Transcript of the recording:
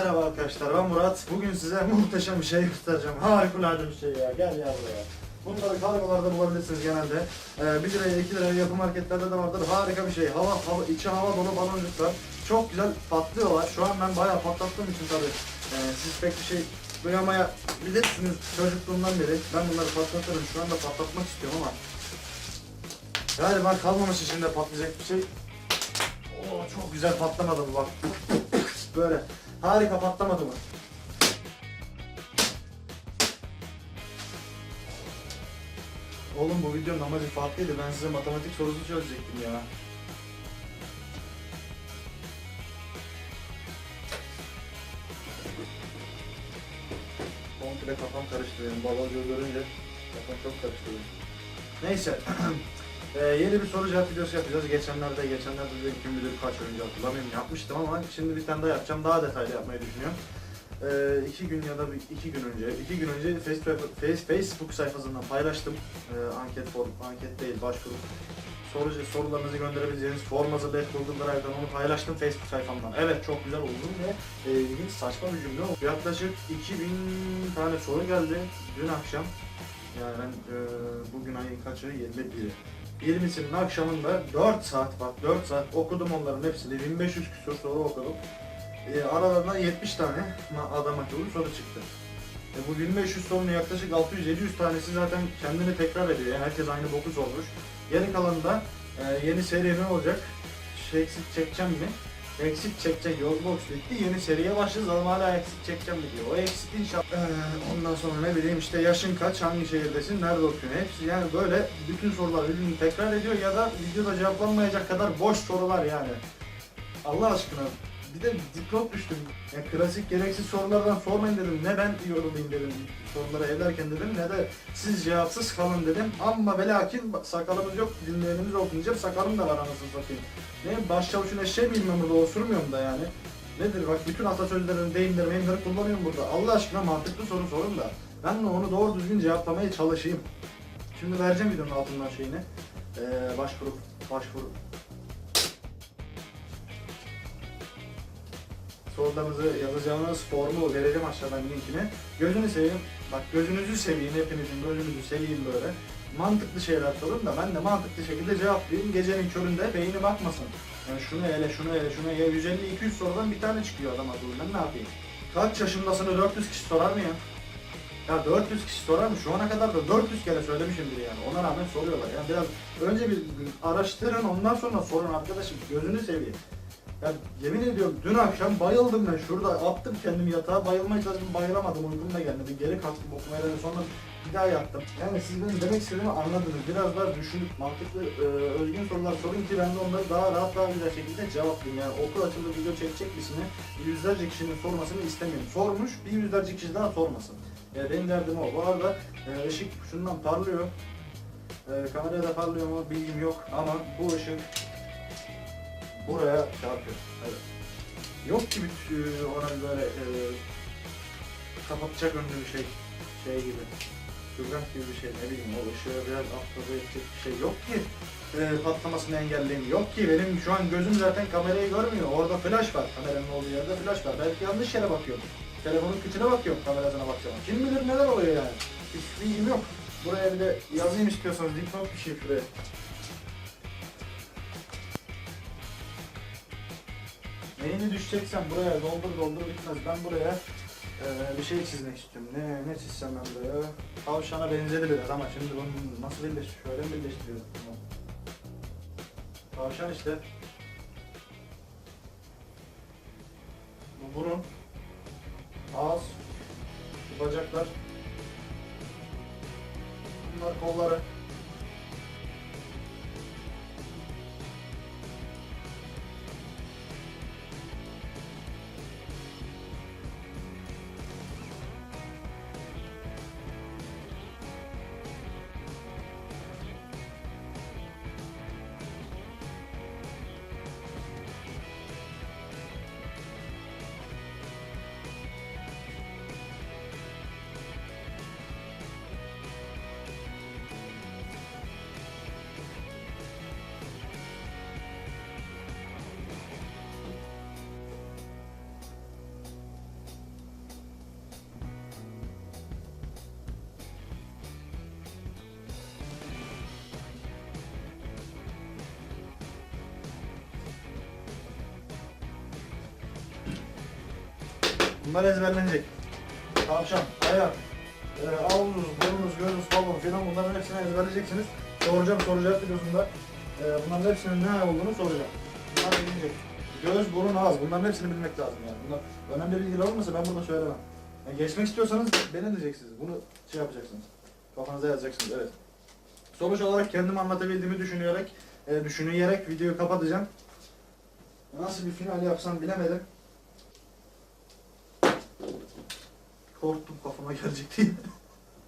Merhaba arkadaşlar ben Murat. Bugün size muhteşem bir şey göstereceğim. Harikulade bir şey ya. Gel ya buraya. Bunları kargolarda bulabilirsiniz genelde. Ee, 1 liraya 2 liraya yapı marketlerde de vardır. Harika bir şey. Hava, hava içi hava dolu baloncuklar. Çok güzel patlıyorlar. Şu an ben bayağı patlattığım için tabii e, siz pek bir şey duyamayabilirsiniz çocukluğumdan beri. Ben bunları patlatırım. Şu anda patlatmak istiyorum ama galiba kalmamış içinde patlayacak bir şey. Oo, çok güzel patlamadı bu bak. Böyle harika patlamadı mı? Oğlum bu videonun amacı farklıydı. Ben size matematik sorusu çözecektim ya. Komple kafam karıştı benim. Görünce kafam çok karıştı benim. Neyse. Ee, yeni bir soru cevap videosu yapacağız. Geçenlerde, geçenlerde de kim bilir kaç önce hatırlamıyorum yapmıştım ama şimdi bir tane daha yapacağım. Daha detaylı yapmayı düşünüyorum. Ee, iki gün ya da bir, iki gün önce, iki gün önce Facebook, Face- Facebook sayfasından paylaştım. Ee, anket form, anket değil, başvuru. Soru, sorularınızı gönderebileceğiniz form hazırlayıp Google Drive'dan onu paylaştım Facebook sayfamdan. Evet çok güzel uzun ve e, saçma bir cümle oldu. Yaklaşık 2000 tane soru geldi dün akşam. Yani ben e, bugün ayın kaçı? 21'i. 20'sinin akşamında 4 saat bak 4 saat okudum onların hepsini 1500 küsur soru okudum. E, aralarından 70 tane adam akıllı soru çıktı. E, bu 1500 sorunun yaklaşık 600-700 tanesi zaten kendini tekrar ediyor. Yani herkes aynı boku sormuş. Geri kalanında e, yeni seri ne olacak? Şey, çekeceğim mi? Eksik çekecek Yolbox bitti. Yeni seriye başlayacağız ama hala eksik çekeceğim diyor. O eksik inşallah. Ee, ondan sonra ne bileyim işte yaşın kaç, hangi şehirdesin, nerede okuyorsun? Hepsi yani böyle bütün sorular birbirini tekrar ediyor ya da videoda cevaplanmayacak kadar boş sorular yani. Allah aşkına bir de diplot düştüm. Ya klasik gereksiz sorulardan sormayın dedim. Ne ben yorulayım dedim sorulara evlerken dedim ne de siz cevapsız kalın dedim. Ama ve lakin sakalımız yok, dinleyenimiz okunacak sakalım da var anasını satayım. Ne başçavuşun eşeği ben burada osurmuyorum da yani. Nedir bak bütün atasözlerini, deyimleri, meyimleri kullanıyorum burada. Allah aşkına mantıklı soru sorun da ben de onu doğru düzgün cevaplamaya çalışayım. Şimdi vereceğim videonun altından şeyini. Ee, başvuru, başvuru. Sorularınızı yazacağınız formu vereceğim aşağıdan linkini. Gözünü seveyim. Bak gözünüzü seveyim hepinizin gözünüzü seveyim böyle. Mantıklı şeyler sorun da ben de mantıklı şekilde cevaplayayım. Gecenin köründe beyni bakmasın. Yani şunu ele, şunu ele, şunu ele. 150-200 sorudan bir tane çıkıyor adam. Ben ne yapayım? Kaç yaşındasını 400 kişi sorar mı ya? Ya 400 kişi sorar mı? Şu ana kadar da 400 kere söylemişimdir yani. Ona rağmen soruyorlar. Yani biraz önce bir araştırın ondan sonra sorun arkadaşım. Gözünü seveyim. Ya yemin ediyorum dün akşam bayıldım ben şurada attım kendimi yatağa bayılmaya çalıştım bayılamadım uykum da gelmedi geri kalktım okumaya dedim sonra bir daha yattım. Yani siz benim demek istediğimi anladınız biraz daha düşünüp mantıklı e, özgün sorular sorun ki ben de onları daha rahat daha güzel şekilde cevaplayayım. Yani okul açıldı video çekecek birisine yüzlerce kişinin sormasını istemiyorum. Sormuş bir yüzlerce kişi daha sormasın. Yani benim derdim o. Bu arada e, ışık şundan parlıyor. E, kameraya parlıyor mu bilgim yok ama bu ışık buraya çarpıyor. Evet. Yok ki bir e, ona böyle e, kapatacak önlü bir şey şey gibi. Tülbent gibi bir şey ne bileyim o ışığı biraz absorbe edecek bir şey yok ki e, patlamasını engelleyeyim. Yok ki benim şu an gözüm zaten kamerayı görmüyor. Orada flash var. Kameranın olduğu yerde flash var. Belki yanlış yere bakıyorum. Telefonun kıçına bakıyorum kamerasına bakacağım. Kim bilir neler oluyor yani. Hiç bilgim yok. Buraya bir de yazayım istiyorsanız dipnot bir şey şuraya. Neyini düşeceksen buraya doldur doldur bitmez. Ben buraya e, bir şey çizmek istiyorum. Ne ne çizsem ben buraya? Tavşana benzedi biraz ama şimdi bunu nasıl birleş şöyle mi birleştiriyoruz? bunu? Tavşan işte. Bu burun. Ağız. Bu bacaklar. Bunlar kolları. Bunlar ezberlenecek. Tavşan, ayak, e, avlunuz, burnunuz, gözünüz, balon filan bunların hepsini ezberleyeceksiniz. Soracağım soru cevap videosunda. E, bunların hepsinin ne olduğunu soracağım. Bunlar bilinecek. Göz, burun, ağız bunların hepsini bilmek lazım yani. Bunlar önemli bilgiler olmasa ben burada söylemem. Yani geçmek istiyorsanız beni diyeceksiniz. Bunu şey yapacaksınız. Kafanıza yazacaksınız evet. Sonuç olarak kendim anlatabildiğimi düşünerek, e, düşünerek videoyu kapatacağım. Nasıl bir final yapsam bilemedim. Korktum kafama gelecek diye.